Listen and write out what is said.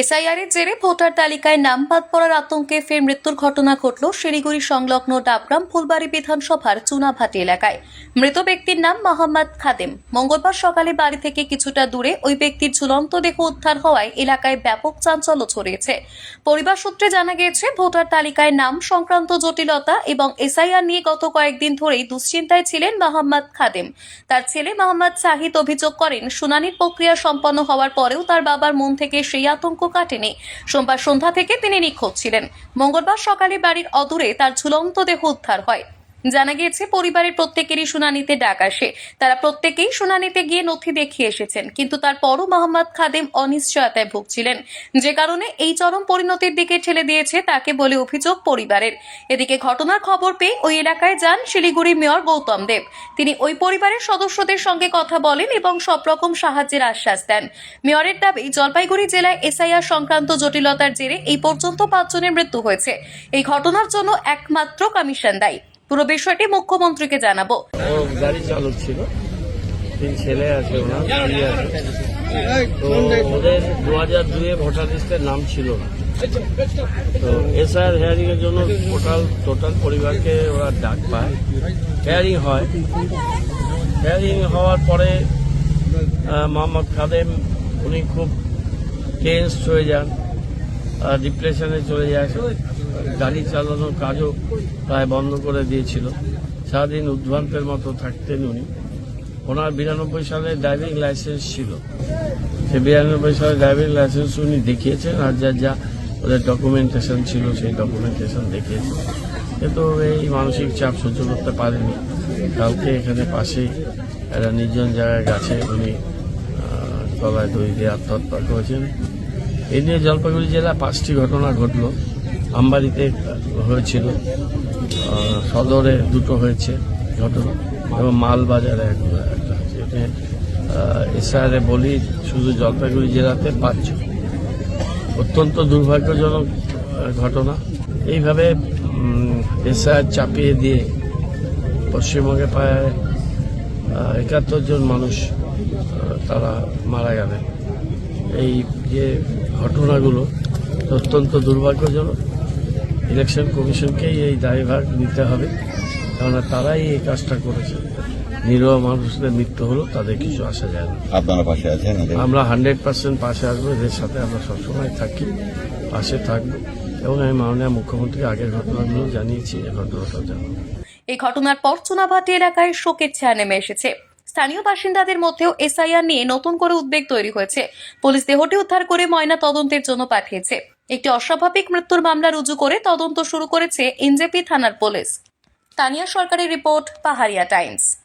SIR এর জেরে voter তালিকায় নাম বাদ পড়ার আতঙ্কে ফের মৃত্যুর ঘটনা ঘটল শিলিগুড়ি সংলগ্ন ডাবগ্রাম ফুলবাড়ি বিধানসভার চুনাভাটি এলাকায়। মৃত ব্যক্তির নাম মোহাম্মদ খাদেম। মঙ্গলবার সকালে বাড়ি থেকে কিছুটা দূরে ওই ব্যক্তির ঝুলন্ত দেহ উদ্ধার হওয়ায় এলাকায় ব্যাপক চাঞ্চল্য ছড়িয়েছে। পরিবার সূত্রে জানা গিয়েছে, ভোটার তালিকায় নাম সংক্রান্ত জটিলতা এবং এসআইআর নিয়ে গত কয়েকদিন ধরেই দুশ্চিন্তায় ছিলেন মোহাম্মদ খাদেম। তার ছেলে মোহাম্মদ শাহিদ অভিযোগ করেন, শুনানির প্রক্রিয়া সম্পন্ন হওয়ার পরেও তার বাবার মন থেকে সেই আতঙ্ক কাটেনি। সোমবার সন্ধ্যা থেকে তিনি নিখোঁজ ছিলেন। মঙ্গলবার সকালে বাড়ির অদূরে তার ঝুলন্ত দেহ উদ্ধার হয়। জানা গিয়েছে, পরিবারের প্রত্যেকেরই শুনানিতে ডাক আসে। তারা প্রত্যেকেই শুনানিতে গিয়ে নথি দেখিয়ে এসেছেন, কিন্তু তারপরও মোহাম্মদ খাদেম অনিশ্চয়তায় ভুগছিলেন। যে কারণে এই চরম পরিণতির দিকে ঠেলে দিয়েছে তাকে বলে অভিযোগ পরিবারের। এদিকে ঘটনার খবর পেয়ে ওই এলাকায় যান শিলিগুড়ি মেয়র গৌতম দেব। তিনি ওই পরিবারের সদস্যদের সঙ্গে কথা বলেন এবং সব রকম সাহায্যের আশ্বাস দেন। মেয়রের দাবি, জলপাইগুড়ি জেলায় এসআইআর সংক্রান্ত জটিলতার জেরে এই পর্যন্ত পাঁচজনের মৃত্যু হয়েছে। এই ঘটনার জন্য একমাত্র কমিশন দায়ী। পুরো বিষয়টি মুখ্যমন্ত্রীকে জানাব। গাড়ি চালক ছিল। তিন ছেলে আছে ওনার ওদের দু হাজার দুয়ে ভোটার লিস্টের নাম ছিল না। তো এসআইআর হেয়ারিং এর জন্য টোটাল টোটাল পরিবারকে ওরা ডাক পায়। হেয়ারিং হয়। হেয়ারিং হওয়ার পরে মোহাম্মদ খাদেম, উনি খুব টেন্স হয়ে যান ডিপ্রেশনে চলে যায়। গাড়ি চালানোর কাজও প্রায় বন্ধ করে দিয়েছিল। সারাদিন উদ্ভ্রান্তের মতো থাকতেন উনি। ওনার বিরানব্বই সালে ড্রাইভিং লাইসেন্স ছিল। সে বিরানব্বই সালে ড্রাইভিং লাইসেন্স উনি দেখিয়েছেন আর যা যা ওদের ডকুমেন্টেশন ছিল, সেই ডকুমেন্টেশন দেখিয়েছেন। কিন্তু এই মানসিক চাপ সহ্য করতে পারেনি। কালকে এখানে পাশেই একটা নির্জন জায়গায় গাছে উনি তলায় দড়ি দিয়ে আত্মহত্যা করেছেন। এই নিয়ে জলপাইগুড়ি জেলা পাঁচটি ঘটনা ঘটলো। আমবাড়িতে হয়েছিল। সদরে দুটো হয়েছে ঘটনা এবং মালবাজারে একটা হয়েছে। এসআরে বলি শুধু জলপাইগুড়ি জেলাতে পাঁচজন অত্যন্ত দুর্ভাগ্যজনক ঘটনা। এইভাবে এসআর চাপিয়ে দিয়ে পশ্চিমবঙ্গে প্রায় একাত্তর জন মানুষ তারা মারা গেলেন। এই যে ঘটনাগুলো অত্যন্ত দুর্ভাগ্যজনক। ইলেকশন কমিশনকেই এই দায়ভার নিতে হবে কেননা তারাই এই কাজটা করেছে। নিরহ মানুষদের মৃত্যু হলো তাদের কিছু আসা যায় না। আপনারা পাশে আছেন? আমরা হান্ড্রেড পার্সেন্ট পাশে আসব এদের সাথে আমরা সবসময় থাকি পাশে থাকব। এবং আমি মাননীয় মুখ্যমন্ত্রীকে আগের ঘটনাগুলো জানিয়েছি এই ঘটনাটাও জানাব। এই ঘটনার পর চুনাভাটি এলাকায় শোকের ছায়া নেমে এসেছে। স্থানীয় বাসিন্দাদের মধ্যেও এসআইআর নিয়ে নতুন করে উদ্বেগ তৈরি হয়েছে। পুলিশ দেহটি উদ্ধার করে ময়না তদন্তের জন্য পাঠিয়েছে। একটি অস্বাভাবিক মৃত্যুর মামলা রুজু করে তদন্ত শুরু করেছে এনজেপি থানার পুলিশ। তানিয়া সরকারের রিপোর্ট, পাহাড়িয়া টাইমস।